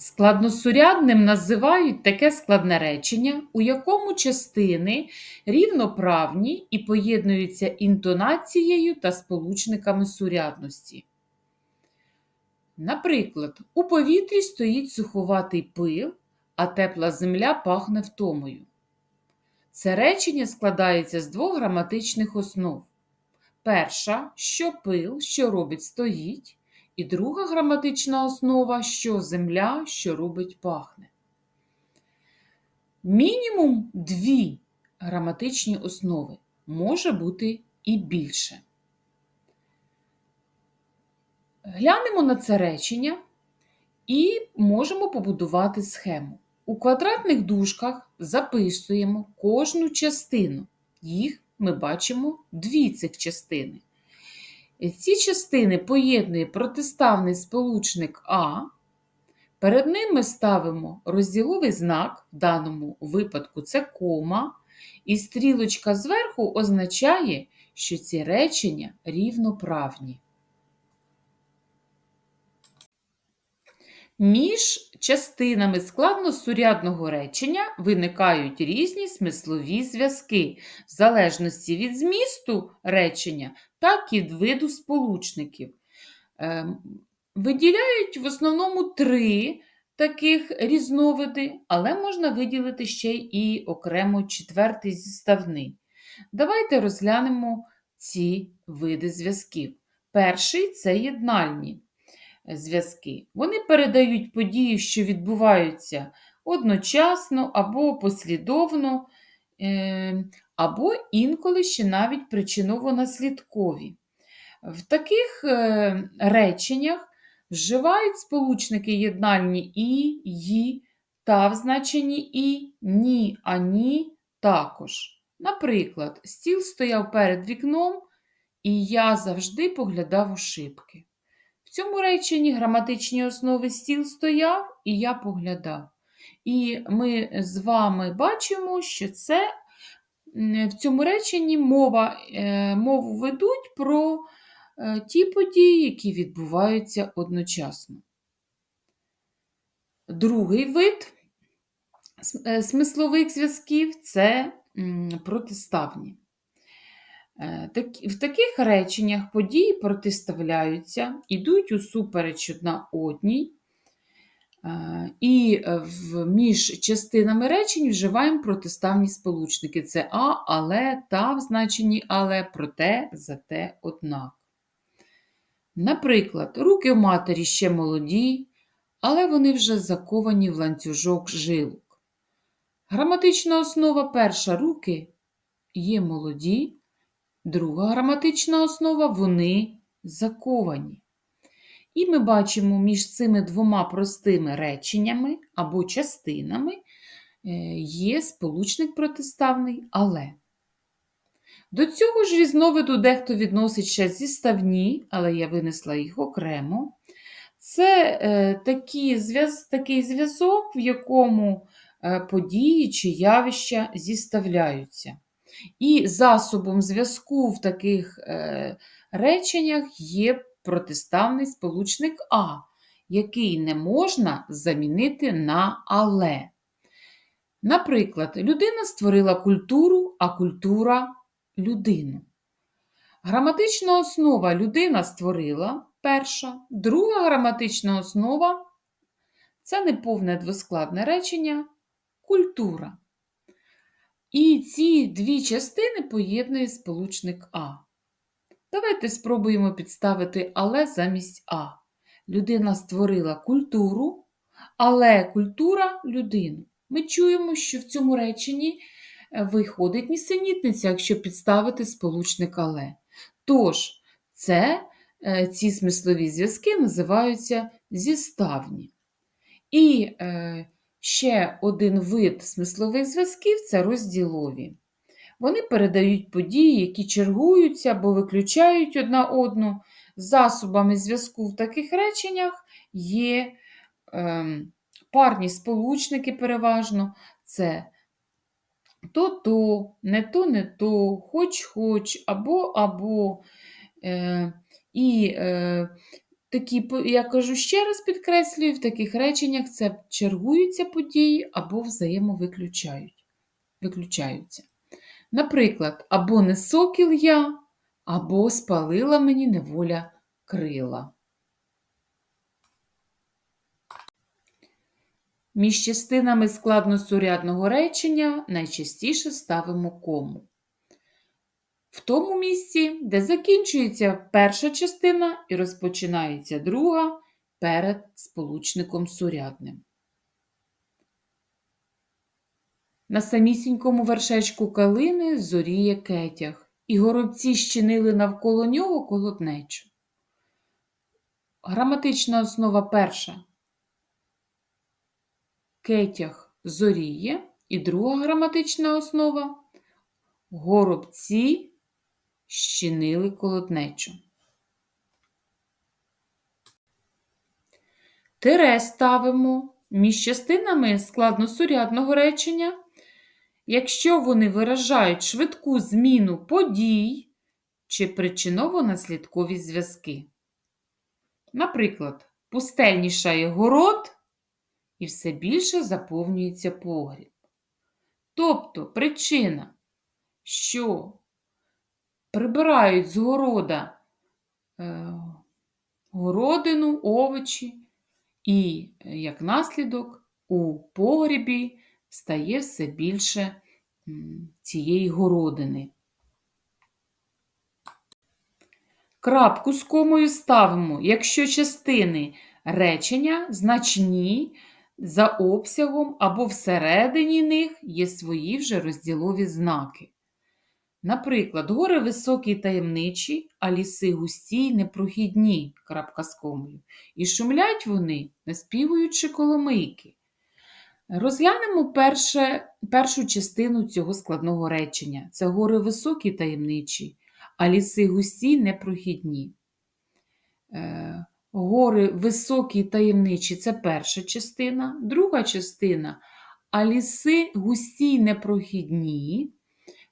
Складносурядним називають таке складне речення, у якому частини рівноправні і поєднуються інтонацією та сполучниками сурядності. Наприклад, у повітрі стоїть суховатий пил, а тепла земля пахне втомою. Це речення складається з двох граматичних основ. Перша, що пил, що робить, стоїть, і друга граматична основа, що земля, що робить, пахне. Мінімум дві граматичні основи може бути і більше. Глянемо на це речення і можемо побудувати схему. У квадратних дужках записуємо кожну частину. Їх ми бачимо дві цих частини. Ці частини поєднує протиставний сполучник А. Перед ним ми ставимо розділовий знак, в даному випадку це кома, і стрілочка зверху означає, що ці речення рівноправні. Між частинами складносурядного речення виникають різні смислові зв'язки, в залежності від змісту речення, так і виду сполучників. Ем, виділяють в основному три таких різновиди, але можна виділити ще і окремо четвертий зіставний. Давайте розглянемо ці види зв'язків. Перший це єднальні зв'язки. Вони передають події, що відбуваються одночасно або послідовно, е, або інколи ще навіть причиново-наслідкові. В таких е, реченнях вживають сполучники єднальні і, «ї», та в значенні і, ні, ані також. Наприклад, стіл стояв перед вікном, і я завжди поглядав у шибки. В цьому реченні граматичні основи стіл стояв, і я поглядав. І ми з вами бачимо, що це в цьому реченні мова, е, мову ведуть про е, ті події, які відбуваються одночасно. Другий вид е, смислових зв'язків це протиставні. В таких реченнях події протиставляються, ідуть усупереч одна одній, і е, між частинами речень вживаємо протиставні сполучники. Це а, але, та в значенні але, проте, зате, однак. Наприклад, руки в матері ще молоді, але вони вже заковані в ланцюжок жилок. Граматична основа перша руки є молоді. Друга граматична основа вони заковані. І ми бачимо між цими двома простими реченнями або частинами е, є сполучник протиставний але. До цього ж різновиду дехто відносить ще зіставні, але я винесла їх окремо. Це е, такі такий зв'язок, в якому е, події чи явища зіставляються. І засобом зв'язку в таких е, реченнях є протиставний сполучник А, який не можна замінити на але. Наприклад, людина створила культуру, а культура людину. Граматична основа людина створила перша, друга граматична основа це неповне двоскладне речення культура. І ці дві частини поєднує сполучник А. Давайте спробуємо підставити але замість А. Людина створила культуру, але культура людину. Ми чуємо, що в цьому реченні е, виходить нісенітниця, якщо підставити сполучник але. Тож, це, е, ці смислові зв'язки називаються зіставні. І е, Ще один вид смислових зв'язків це розділові. Вони передають події, які чергуються або виключають одна одну. Засобами зв'язку в таких реченнях є е, парні сполучники переважно. Це то-то, не то, не то, хоч-хоч, або або. Е, І е, такі, я кажу ще раз підкреслюю, в таких реченнях це чергуються події або взаємовиключають. Виключаються. Наприклад, або не сокіл я, або спалила мені неволя крила. Між частинами складносурядного речення найчастіше ставимо кому. В тому місці, де закінчується перша частина і розпочинається друга перед сполучником сурядним. На самісінькому вершечку калини зоріє кетяг, і горобці щинили навколо нього колотнечу. Граматична основа перша. Кетяг зоріє, і друга граматична основа горобці щинили колотнечу. Тире ставимо між частинами складносурядного речення, якщо вони виражають швидку зміну подій чи причиново-наслідкові зв'язки. Наприклад, пустельнішає город і все більше заповнюється погріб. Тобто причина, що прибирають з города е, городину, овочі, і, як наслідок, у погрібі стає все більше цієї городини. Крапку з комою ставимо, якщо частини речення значні за обсягом або всередині них є свої вже розділові знаки. Наприклад, гори високі таємничі, а ліси густі й непрохідні, крапка з комою. І шумлять вони, наспівуючи коломийки. Розглянемо перше, першу частину цього складного речення. Це гори високі таємничі, а ліси густі непрохідні. Е, Гори високі таємничі це перша частина, друга частина, а ліси густі непрохідні.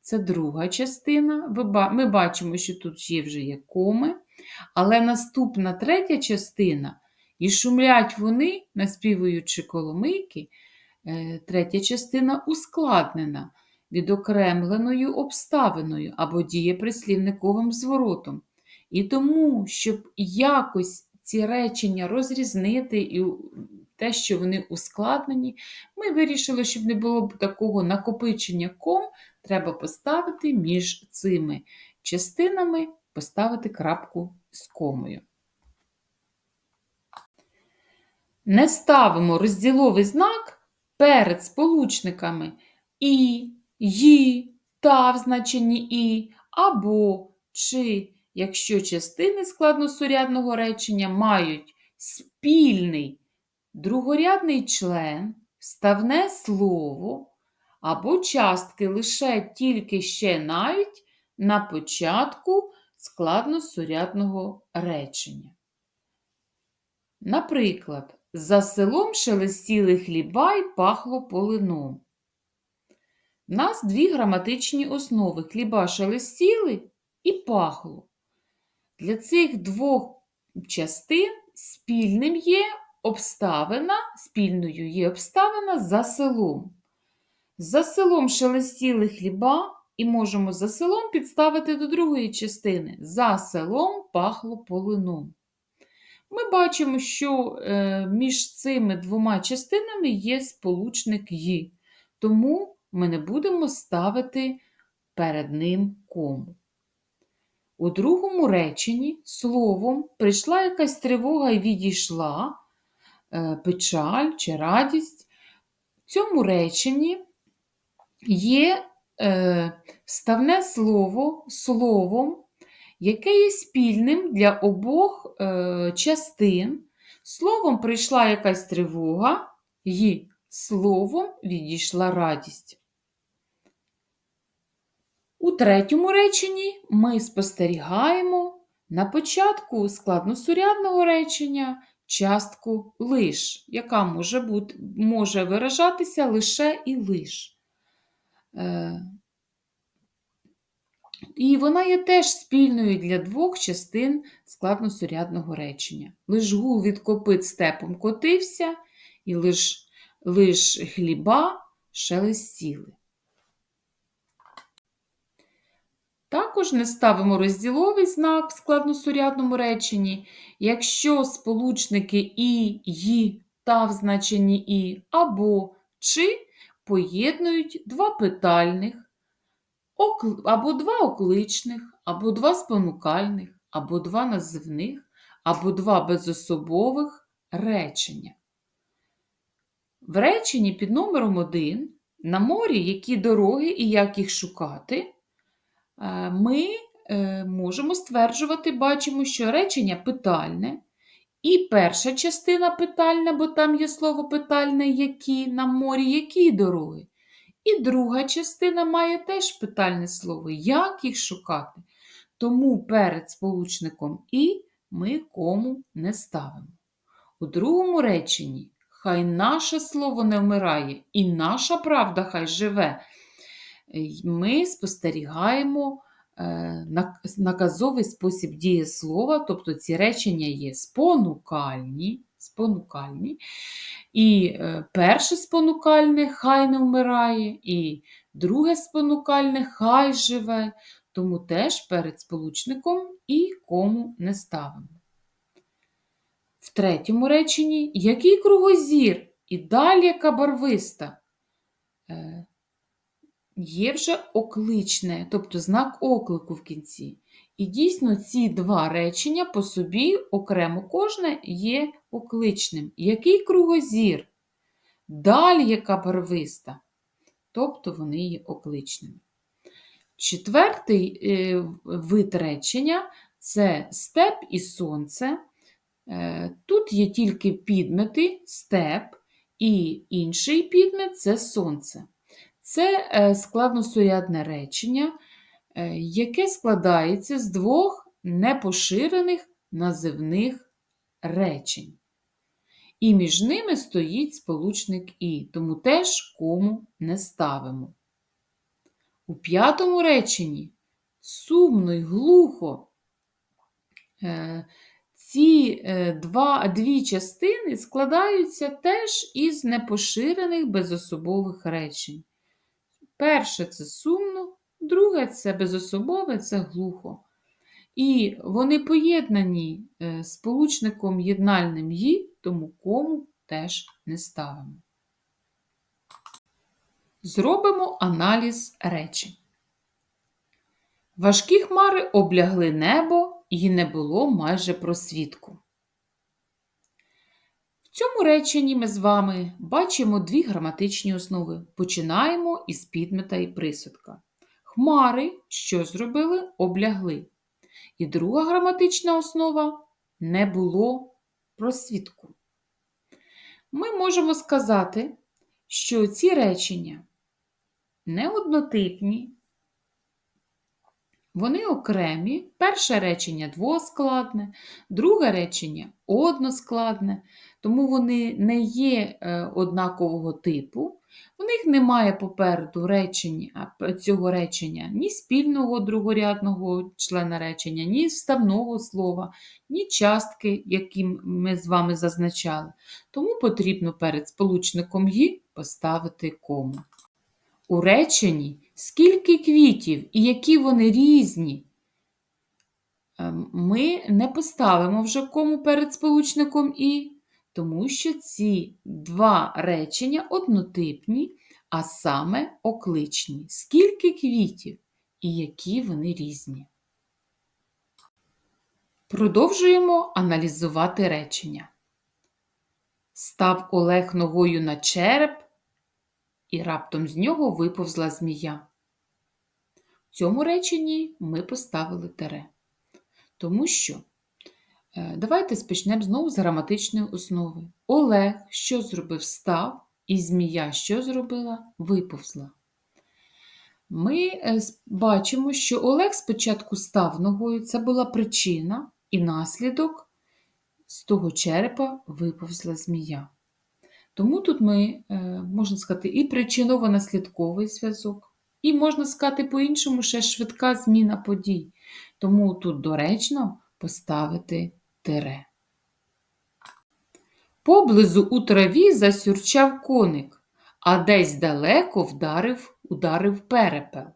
Це друга частина. Ми бачимо, що тут є вже є коми, але наступна третя частина, і шумлять вони, наспівуючи коломийки, третя частина ускладнена, відокремленою обставиною або дієприслівниковим зворотом. І тому, щоб якось ці речення розрізнити і те, що вони ускладнені, ми вирішили, щоб не було б такого накопичення ком, треба поставити між цими частинами, поставити крапку з комою. Не ставимо розділовий знак перед сполучниками і, ї, та в значенні і, або чи, якщо частини складносурядного речення мають спільний другорядний член, вставне слово або частки лише тільки ще навіть на початку складносурядного речення. Наприклад, за селом шелестіли хліба й пахло полином. Нас дві граматичні основи хліба шелестіли і пахло. Для цих двох частин спільним є обставина, спільною є обставина за селом. За селом шелестіли хліба, і можемо за селом підставити до другої частини. За селом пахло полином. Ми бачимо, що е, між цими двома частинами є сполучник «ї», тому ми не будемо ставити перед ним кому. У другому реченні словом прийшла якась тривога і відійшла, е, печаль чи радість. В цьому реченні є е, вставне слово словом, яке є спільним для обох е, частин. Словом прийшла якась тривога, і словом відійшла радість. У третьому реченні ми спостерігаємо на початку складносурядного речення частку лиш, яка може, бути, може виражатися лише і лиш. І вона є теж спільною для двох частин складносурядного речення. Лиш гул від копит степом котився, і лиш, лиш хліба шелестіли. Також не ставимо розділовий знак в складносурядному реченні, якщо сполучники і, ї та в значенні і або чи поєднують два питальних, або два окличних, або два спонукальних, або два називних, або два безособових речення. В реченні під номером 1 на морі які дороги і як їх шукати, е, ми е, можемо стверджувати, бачимо, що речення питальне, і перша частина питальна, бо там є слово питальне, які на морі які дороги. І друга частина має теж питальне слово, як їх шукати. Тому перед сполучником І ми кому не ставимо. У другому реченні хай наше слово не вмирає, і наша правда хай живе. Ми спостерігаємо е, наказовий спосіб дієслова, тобто ці речення є спонукальні. Спонукальні. І е, перше спонукальне хай не вмирає, і друге спонукальне хай живе, тому теж перед сполучником і кому не ставимо. В третьому реченні який кругозір і далі яка барвиста. Е, є вже окличне, тобто знак оклику в кінці. І дійсно ці два речення по собі окремо кожне є окличним. Який кругозір? Далі яка барвиста, тобто вони є окличними. Четвертий е, вид речення це степ і сонце. Е, тут є тільки підмети, степ, і інший підмет це сонце. Це е, складносурядне речення, яке складається з двох непоширених називних речень. І між ними стоїть сполучник І, тому теж кому не ставимо. У п'ятому реченні сумно й глухо. Ці два, дві частини складаються теж із непоширених безособових речень. Перше це сумно, друге це безособове, це глухо. І вони поєднані е, з єднальним «ї», тому кому теж не ставимо. Зробимо аналіз речень. Важкі хмари облягли небо і не було майже просвітку. В цьому реченні ми з вами бачимо дві граматичні основи. Починаємо із підмета і присудка. Хмари, що зробили, облягли. І друга граматична основа не було просвітку. Ми можемо сказати, що ці речення не однотипні, вони окремі. Перше речення двоскладне, друге речення односкладне, тому вони не є е, однакового типу. У них немає попереду речення, цього речення ні спільного другорядного члена речення, ні вставного слова, ні частки, які ми з вами зазначали. Тому потрібно перед сполучником «ї» поставити кому. У реченні скільки квітів і які вони різні. Ем, ми не поставимо вже кому перед сполучником І, тому що ці два речення однотипні, а саме окличні. Скільки квітів і які вони різні. Продовжуємо аналізувати речення. Став Олег ногою на череп, і раптом з нього виповзла змія. В цьому реченні ми поставили тере. Тому що, е, давайте спочнемо знову з граматичної основи. Олег, що зробив, став, і змія, що зробила, виповзла. Ми е, бачимо, що Олег спочатку став ногою, це була причина і наслідок з того черепа виповзла змія. Тому тут ми, е, можна сказати, і причиново-наслідковий зв'язок, І можна сказати по-іншому, ще швидка зміна подій. Тому тут доречно поставити тире. Поблизу у траві засюрчав коник, а десь далеко вдарив, ударив перепел.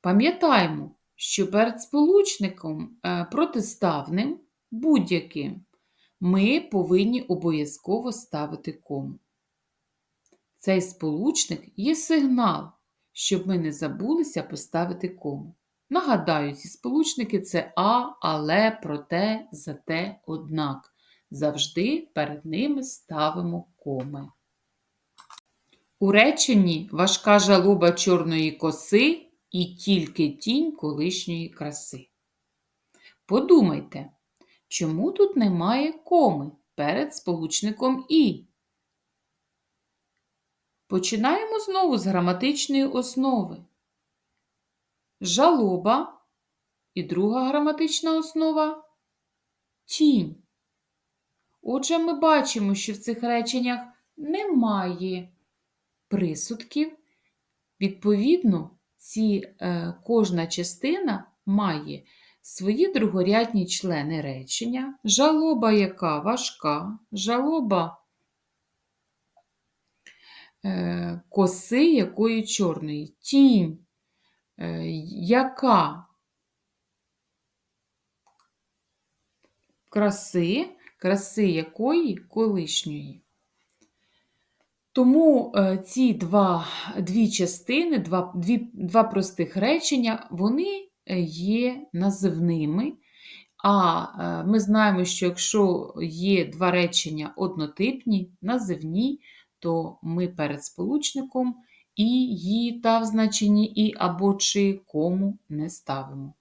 Пам'ятаємо, що перед сполучником е, протиставним будь-яким ми повинні обов'язково ставити кому. Цей сполучник є сигнал, щоб ми не забулися поставити кому. Нагадаю, ці сполучники це а, але, проте, зате, однак. Завжди перед ними ставимо коми. У реченні важка жалоба чорної коси і тільки тінь колишньої краси. Подумайте, чому тут немає коми перед сполучником і? Починаємо знову з граматичної основи. Жалоба і друга граматична основа тінь. Отже, ми бачимо, що в цих реченнях немає присудків. Відповідно, ці, е, кожна частина має свої другорядні члени речення, жалоба яка важка, жалоба коси якої чорної, тінь, е, яка? Краси, краси якої? Колишньої. Тому е, ці два, дві частини, два, дві, два простих речення, вони е, є називними. А е, ми знаємо, що якщо є два речення однотипні, називні, то ми перед сполучником і «ї» та в значенні і або чи кому не ставимо.